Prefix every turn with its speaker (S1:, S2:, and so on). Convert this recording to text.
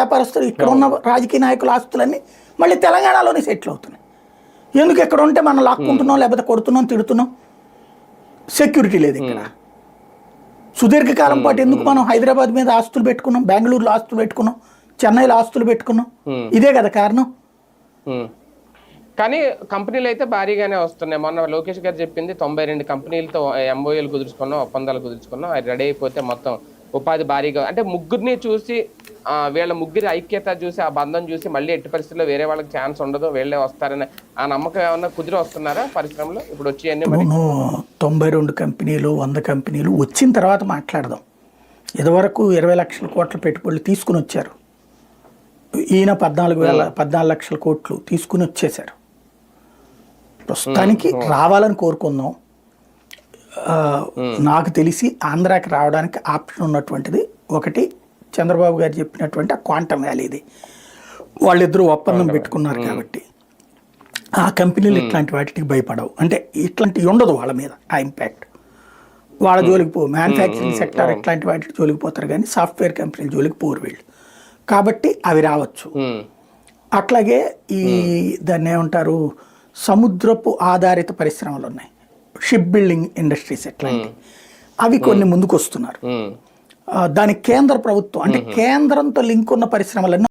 S1: వ్యాపారస్తులు ఇక్కడ ఉన్న రాజకీయ నాయకుల ఆస్తులన్నీ మళ్ళీ తెలంగాణలోనే సెటిల్ అవుతున్నాయి. ఎందుకు ఇక్కడ ఉంటే మనం లాక్కుంటున్నాం లేకపోతే కొడుతున్నాం తిడుతున్నాం? సెక్యూరిటీ లేదు ఇక్కడ. సుదీర్ఘకాలం పాటు ఎందుకు మనం హైదరాబాద్ మీద ఆస్తులు పెట్టుకున్నాం బెంగళూరులో ఆస్తులు పెట్టుకున్నాం చెన్నైలో ఆస్తులు పెట్టుకున్నాం. ఇదే కదా కారణం.
S2: కానీ కంపెనీలు అయితే భారీగానే వస్తున్నాయి. మొన్న లోకేష్ గారు చెప్పింది తొంభై రెండు కంపెనీలతో ఎంఓఏలు కుదుర్చుకున్నాం ఒప్పందాలు కుదుర్చుకున్నాం అది రెడీ అయిపోతే మొత్తం ఉపాధి భారీగా అంటే ముగ్గురిని చూసి వీళ్ళ ముగ్గురి ఐక్యత చూసి ఆ బంధం చూసి మళ్ళీ ఎట్టి పరిస్థితుల్లో వేరే వాళ్ళకి ఛాన్స్ ఉండదు వీళ్ళే వస్తారని ఆ నమ్మకం ఏమన్నా కుదిరి వస్తున్నారా పరిశ్రమలో? ఇప్పుడు వచ్చి అన్ని
S1: తొంభై రెండు కంపెనీలు వంద కంపెనీలు వచ్చిన తర్వాత మాట్లాడదాం. ఇదివరకు ఇరవై లక్షల కోట్ల పెట్టుబడులు తీసుకుని వచ్చారు. ఈయన పద్నాలుగు వేల పద్నాలుగు లక్షల కోట్లు తీసుకుని వచ్చేసారు ప్రస్తుతానికి రావాలని కోరుకుందాం. నాకు తెలిసి ఆంధ్రాకి రావడానికి ఆప్షన్ ఉన్నటువంటిది ఒకటి చంద్రబాబు గారు చెప్పినటువంటి ఆ క్వాంటమ్ వ్యాలీది వాళ్ళిద్దరూ ఒప్పందం పెట్టుకున్నారు కాబట్టి. ఆ కంపెనీలు ఇట్లాంటి వాటికి భయపడవు. అంటే ఇట్లాంటివి ఉండదు వాళ్ళ మీద ఆ ఇంపాక్ట్ వాళ్ళ జోలికి పో మ్యానుఫ్యాక్చరింగ్ సెక్టర్ ఇట్లాంటి వాటికి జోలికి పోతారు కానీ సాఫ్ట్వేర్ కంపెనీల జోలికి పోరు వీళ్ళు. కాబట్టి అవి రావచ్చు. అట్లాగే ఈ దాన్ని ఏమంటారు? సముద్రపు ఆధారిత పరిశ్రమలు ఉన్నాయి. షిప్ బిల్డింగ్ ఇండస్ట్రీస్ ఎట్లాంటి అవి కొన్ని ముందుకు వస్తున్నారు దానికి కేంద్ర ప్రభుత్వం అంటే కేంద్రంతో లింక్ ఉన్న పరిశ్రమలన్నీ